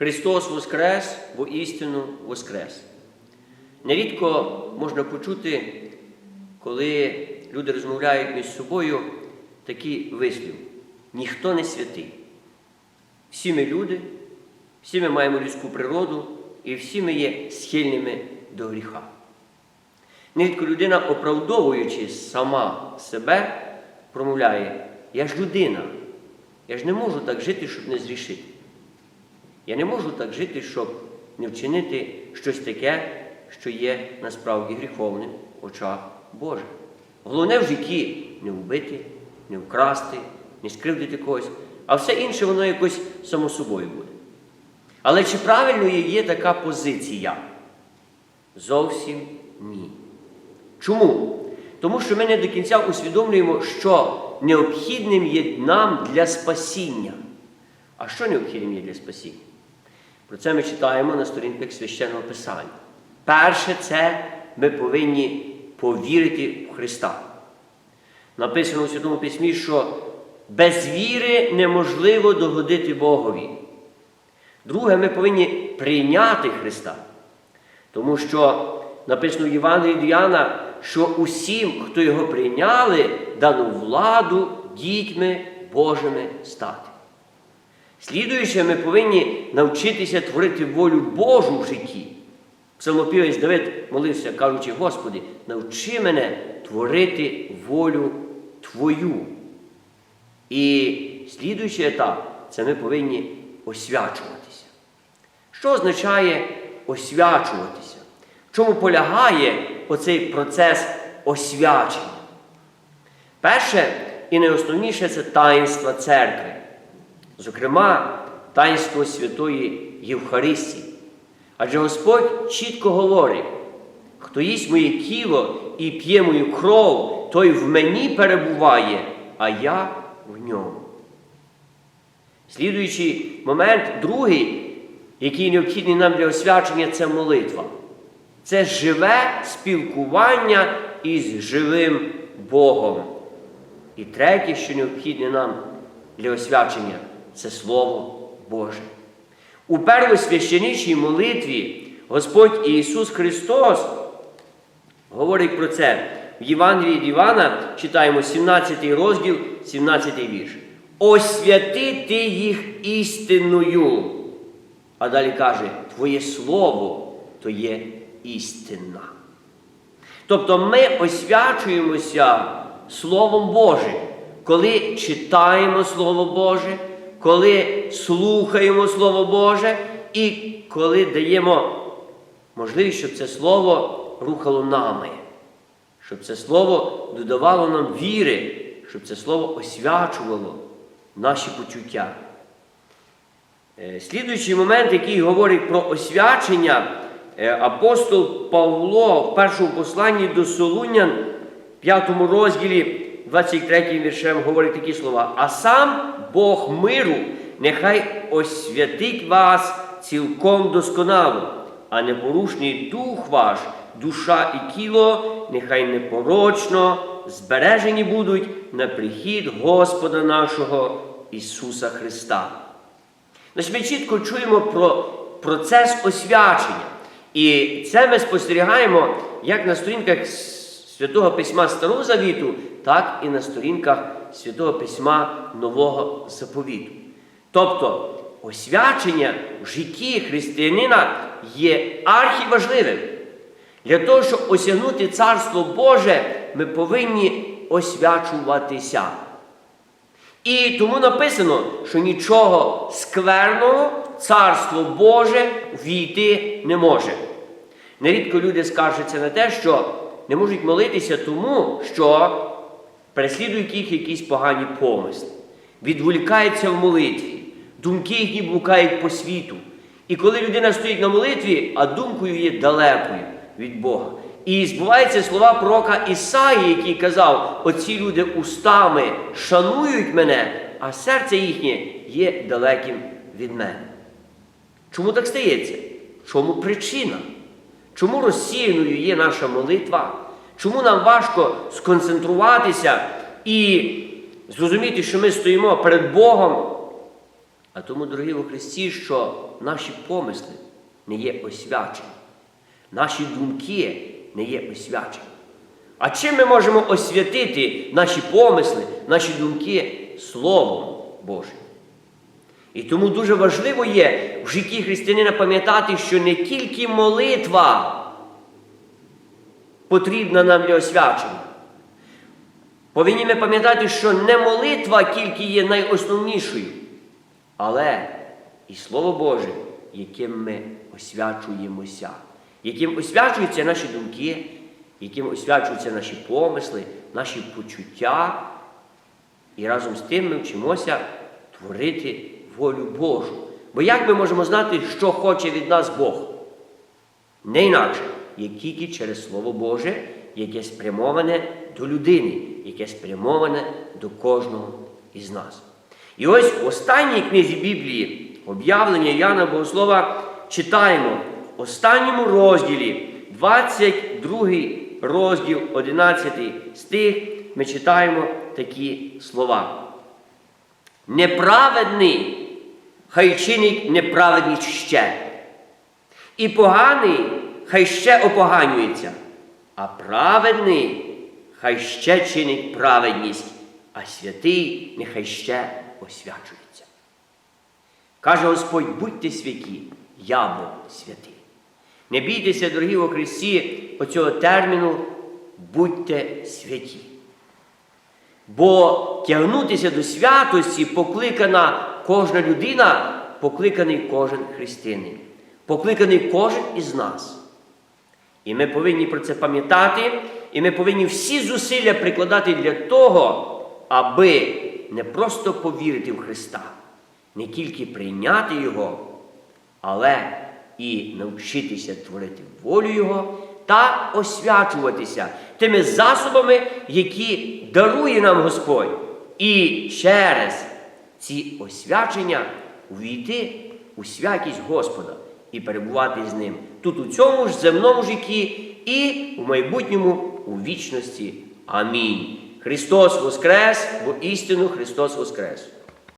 Христос Воскрес, бо істину Воскрес. Нерідко можна почути, коли люди розмовляють між собою, такий вислів. Ніхто не святий. Всі ми люди, всі ми маємо людську природу і всі ми є схильними до гріха. Нерідко людина, оправдовуючи сама себе, промовляє, я ж людина, я ж не можу так жити, щоб не зрішити. Я не можу так жити, щоб не вчинити щось таке, що є насправді гріховним в очах Божих. Головне в житті не вбити, не вкрасти, не скривдити когось, а все інше воно якось само собою буде. Але чи правильною є така позиція? Зовсім ні. Чому? Тому що ми не до кінця усвідомлюємо, що необхідним є нам для спасіння. А що необхідним є для спасіння? Про це ми читаємо на сторінках священного Писання. Перше, це ми повинні повірити в Христа. Написано у Святому Письмі, що без віри неможливо догодити Богові. Друге, ми повинні прийняти Христа. Тому що написано в Євангелії від Іоанна, що усім, хто його прийняли, дано владу дітьми Божими стати. Слідуючи, ми повинні навчитися творити волю Божу в житті. Псалмопівець Давид молився, кажучи, Господи, навчи мене творити волю Твою. І слідуючий етап це ми повинні освячуватися. Що означає освячуватися? В чому полягає оцей процес освячення? Перше і найосновніше це таїнство церкви. Зокрема, таїнство Святої Євхаристії. Адже Господь чітко говорить, хто їсть моє тіло і п'є мою кров, той в мені перебуває, а я в ньому. Слідуючий момент, другий, який необхідний нам для освячення, це молитва. Це живе спілкування із живим Богом. І третє, що необхідне нам для освячення, це Слово Боже. У первосвященичій молитві Господь Ісус Христос говорить про це. В Євангелії від Івана читаємо 17 розділ, 17 вірш. Освятити їх істинною. А далі каже, Твоє Слово то є істина. Тобто ми освячуємося Словом Божим, коли читаємо Слово Боже, коли слухаємо Слово Боже і коли даємо можливість, щоб це Слово рухало нами, щоб це Слово додавало нам віри, щоб це Слово освячувало наші почуття. Е, Слідуючий момент, який говорить про освячення, е, апостол Павло в першому посланні до Солунян, 5 розділі, 23 віршем, говорить такі слова. А сам Бог миру нехай освятить вас цілком досконало, а непорушний дух ваш, душа і тіло, нехай непорочно збережені будуть на прихід Господа нашого Ісуса Христа. Значить, Ми чітко чуємо про процес освячення. І це ми спостерігаємо як на сторінках Святого Письма Старого Завіту, так і на сторінках Святого Письма Нового Заповіту. Тобто освячення в житті християнина є архіважливим. Для того, щоб осягнути Царство Боже, ми повинні освячуватися. І тому написано, що нічого скверного Царство Боже війти не може. Нерідко люди скаржаться на те, що не можуть молитися тому, що переслідують їх якісь погані помисли, відволікаються в молитві, думки їхні блукають по світу. І коли людина стоїть на молитві, а думкою є далекою від Бога. І збуваються слова пророка Ісаї, який казав: оці люди устами шанують мене, а серце їхнє є далеким від мене. Чому так стається? Чому причина? Чому розсіяною є наша молитва? Чому нам важко сконцентруватися і зрозуміти, що ми стоїмо перед Богом А тому, дорогі у Христі, що наші помисли не є освячені, наші думки не є освячені. А чим ми можемо освятити наші помисли, наші думки Словом Божим? І тому дуже важливо є в житті християнина пам'ятати, що не тільки молитва потрібна нам для освячення. Повинні ми пам'ятати, що не молитва тільки є найосновнішою, але і Слово Боже, яким ми освячуємося, яким освячуються наші думки, яким освячуються наші помисли, наші почуття. І разом з тим ми вчимося творити волю Божу. Бо як ми можемо знати, що хоче від нас Бог? Не інакше, як тільки через Слово Боже, яке спрямоване до людини, яке спрямоване до кожного із нас. І ось в останній книзі Біблії, об'явлення Яна Богослова, читаємо в останньому розділі, 22 розділ, 11 стих, ми читаємо такі слова. Неправедний хай чинить неправедність ще. І поганий хай ще опоганюється, а праведний хай ще чинить праведність, а святий нехай ще освячується. Каже Господь, будьте святі, я Бог святий. Не бійтеся, дорогі у Христі, оцього терміну будьте святі. Бо тягнутися до святості покликана кожна людина, покликаний кожен християнин, покликаний кожен із нас. І ми повинні про це пам'ятати, і ми повинні всі зусилля прикладати для того, аби не просто повірити в Христа, не тільки прийняти Його, але і навчитися творити волю Його та освячуватися тими засобами, які дарує нам Господь. І через ці освячення увійти у святість Господа і перебувати з ним тут у цьому ж земному житті і в майбутньому у вічності. Амінь. Христос Воскрес, бо істину Христос Воскрес!